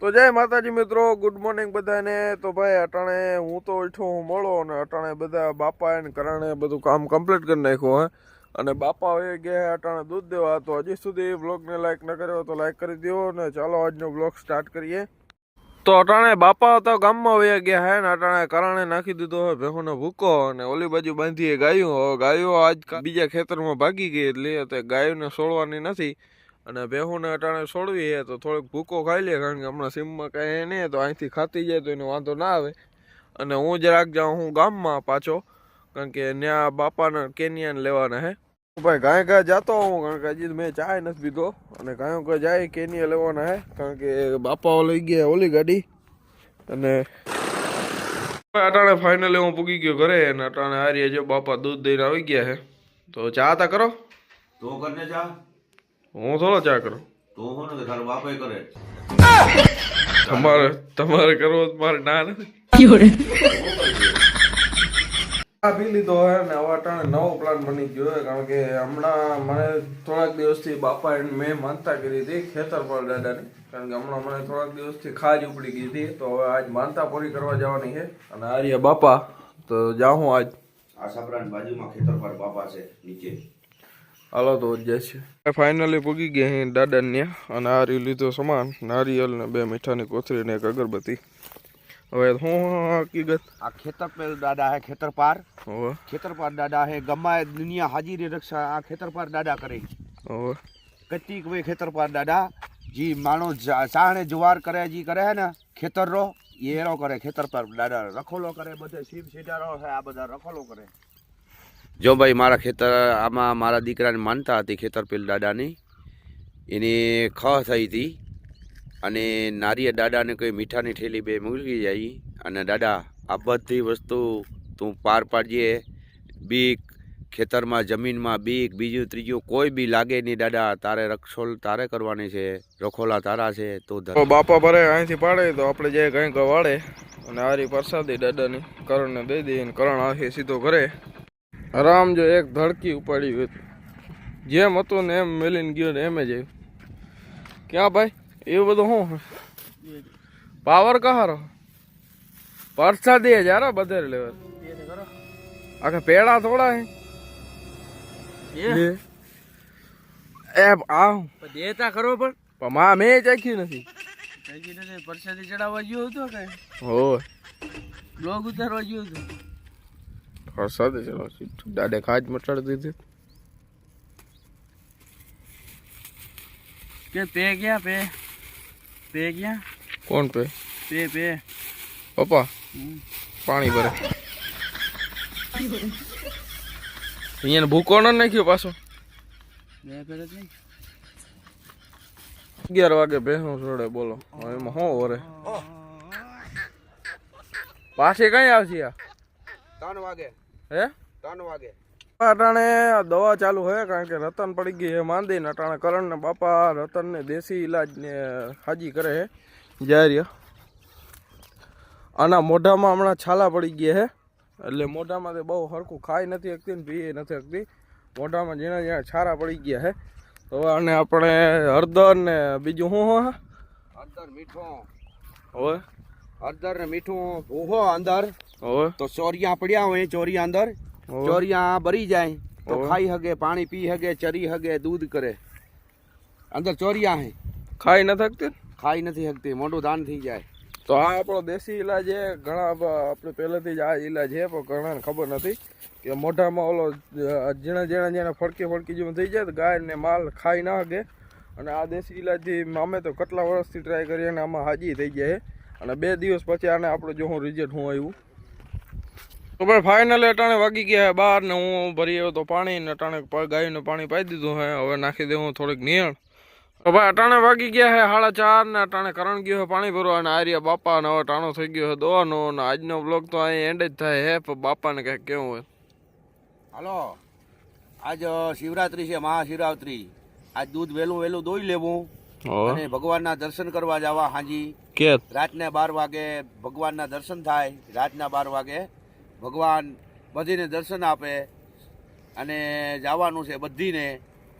તો જય માતાજી મિત્રો ગુડ મોર્નિંગ બધાને. તો ભાઈ, અટાણે હું તો ઉઠ્યો, હું મળો અને અટાણે બધા બાપા એને કરણે બધું કામ કમ્પ્લીટ કરી નાખ્યું, હે. અને બાપા હવે ગયા અટાણે દૂધ દેવા. તો હજી સુધી બ્લોગને લાઈક ન કર્યો તો લાઈક કરી દો ને ચાલો આજનો બ્લોગ સ્ટાર્ટ કરીએ. તો અટાણે બાપા તો ગામમાં વયા ગયા હે ને અટાણે કરણે નાખી દીધો હોય ભેહુનો ભૂકો અને ઓલી બાજુ બાંધીએ ગાયું. ગાયો આજ બીજા ખેતરમાં ભાગી ગઈ એટલે ગાયોને સોળવાની નથી. અને ભેહુને અટાણે છોડવી હે તો થોડોક ભૂકો ખાઈ લે, કારણ કે હમણાં સીમમાં કાંઈ નહીં, તો અહીંથી ખાતી જાય તો એનો વાંધો ના આવે. અને હું જરાક જાઉં હું ગામમાં પાછો, કારણ કે ત્યાં બાપાને કેનિયાને લેવાના હે. ભાઈ ગાય ગાય જતો હું કારણ કે હજી મેં ચાય નથી પીધો, અને ગાયો ગાય જાય કેનિયા લેવાના હે, કારણ કે બાપાઓ લઈ ગયા ઓલી ગાડી. અને અટાણે ફાઇનલી હું પૂગી ગયો ઘરે, અને અટાણે હારીએ જો બાપા દૂધ દઈને આવી ગયા હે. તો ચા તા કરો? તો કરને જા હું થોડો ચા કરું. તું હો ને તારો બાપે કરે. તમારે તમારે કરવો મારે ના નથી. આ પી લીધો હે ને હવે અટાણે નવો પ્લાન બની ગયો હે કારણ કે હમણાં મને થોડાક દિવસથી બાપા મેં માનતા કરી હતી ખેતર પર દાદાની કારણ કે હમણાં મને થોડાક દિવસથી ખાજ ઉપડી ગઈ હતી તો હવે આજ માનતા પૂરી કરવા જવાની છે. અને આ બાપા તો જાઉં આજ. આ સપરાની બાજુમાં ખેતર પર બાપા છે નીચે. હાલો તો જાય છે ફાઇનલી પૂગી ગયા અહીં દાદાને ત્યાં અને આ રહ્યું લીધો સામાન નારિયેલ ને બે મીઠાની કોથળી ને એક અગરબત્તી. હવે હું હકીકત? આ ખેતર પેલ દાદા હે ખેતર પાર. હવે. ખેતર પાર દાદા હે ગમાય દુનિયા હાજીરી રક્ષા આ ખેતર પાર દાદા કરે હવે. કતીક વે ખેતર પાર દાદા જી માણો સાણે જુવાર કરે જી કરે હે ને ખેતર રો એ એરો કરે ખેતર પાર દાદા રખોલો કરે બધે સીમ સીટારો હે આ બધા રખોલો કરે. જો ભાઈ મારા ખેતર, આમાં મારા દીકરાને માનતા હતી ખેતરપીલ દાદાની. એની ખ થઈ હતી અને નારિયેળ દાદાને કોઈ મીઠાની ઠેલી બે મૂકી જાય. અને દાદા, આ બધી વસ્તુ તું પાર પાડજે. બીક ખેતરમાં, જમીનમાં, બીક બીજું ત્રીજું કોઈ બી લાગે નહીં દાદા. તારે રક્ષોલ તારે કરવાની છે, રખોલા તારા છે, તો બાપા ભરે અહીંથી પાડે તો આપણે જે કંઈક વાળે. અને આરી પ્રસાદી દાદાની કરણને દઈ દઈએ કરણ આખી સીધો ઘરે. આરામ જો એક ધડકી ઉપાડી હોય જેમ હતું ને એમ મેલીને ગયો ને એમ જ આવ્યું. ક્યાં ભાઈ? એવું બધું શું પાવર કહારો? જ જારા બધે લેવા. આખા પેડા થોડા હે. એ આ દેતા ખરો પણ. પણ માં મેં ચાખ્યું નથી. ચાખ્યું નથી. પરસાદી ચડાવવા ગયો હતો કે? હોય. બ્લોગ ઉતારવા ગયો હતો. પ્રસાદ ચલો દાડે ખાજ મટાડી દીધી. કે તે ગયા પે? તે ગયા કોણ પે? તે પે. પપ્પા પાણી ભરે. અહીંયા ભૂકો ન નાખ્યો પાછો? અગિયાર વાગે ભેહું છોડે બોલો. એમાં શું વરે? પાછી કઈ આવશે આ? ત્રણ વાગે. હે? ત્રણ વાગે. અટાણે આ દવા ચાલુ હોય કારણ કે રતન પડી ગઈ હે માંદી ને અટાણે કરણ ને બાપા રતન ને દેશી ઈલાજ ને હાજી કરે હે. જાય આના મોઢામાં હમણાં છાલા પડી ગયા હે. એટલે મોઢામાં તે બહુ હરખું ખાઈ નથી શકતી ને પીએ નથી શકતી. મોઢામાં જેના ઝીણા છારા પડી ગયા હે. તો અને આપણે હળદર ને બીજું શું હા? હળદર મીઠું. હવે? હળદર ને મીઠું. ભૂહો અંદર. તો ચોરિયા પડ્યા હોય ચોરિયા અંદર. ચોરિયા ભરી જાય. તો ખાઈ હગે પાણી પી હગે ચરી હગે દૂધ કરે. અંદર ચોરિયા હે. ખાઈ ન થકતી? ખાઈ નથી શકતી મોઢું દાન થઈ જાય. તો આ આપણો દેશી ઈલાજ છે. ઘણા આપણે પહેલેથી જ આ ઈલાજ છે પણ ઘણાને ખબર નથી કે મોઢામાં ઓલો જીણા જીણા જીણા ફળકી ફડકી ફડકી જેવું થઈ જાય તો ગાય ને માલ ખાઈ ના શકે અને આ દેશી ઈલાજથી અમે તો કેટલા વર્ષથી ટ્રાય કરીએ અને આમાં હાજી થઈ જાય અને બે દિવસ પછી આને આપણે જો હું રિઝલ્ટ હું આવ્યું. તો ભાઈ ફાઇનલી અટાણે વાગી ગયા બહાર ને હું ભરી આવ્યો તો પાણી ને અટાણે ગાયું પાણી પાઈ દીધું હે. હવે નાખી દેવું થોડીક નિયણ. તો ભાઈ અટાણે વાગી ગયા હે સાડા ચાર ને અટાણે કરણ ગયો પાણી ભરવા અને આર્યા બાપા ને હવે ટાણો થઈ ગયો હે દોવાનો અને આજનો બ્લોગ તો અહીં એન્ડ જ થાય હે. પણ બાપાને કંઈક કેવું હોય. હાલો. આજ શિવરાત્રી છે મહાશિવરાત્રી. આજ દૂધ વહેલું વહેલું દોઈ લેવું. અને ભગવાનના દર્શન કરવા જવા હાજી. કે રાતને બાર વાગે ભગવાનના દર્શન થાય. રાતના બાર વાગે ભગવાન બધીને દર્શન આપે અને જવાનું છે બધીને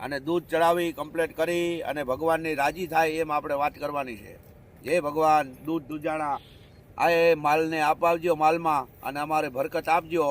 અને દૂધ ચડાવી કમ્પ્લીટ કરી અને ભગવાનની રાજી થાય એમ આપણે વાત કરવાની છે. હે ભગવાન, દૂધ દૂજાણા. આ માલને આપાવજો માલમાં અને અમારે ભરકત આપજો.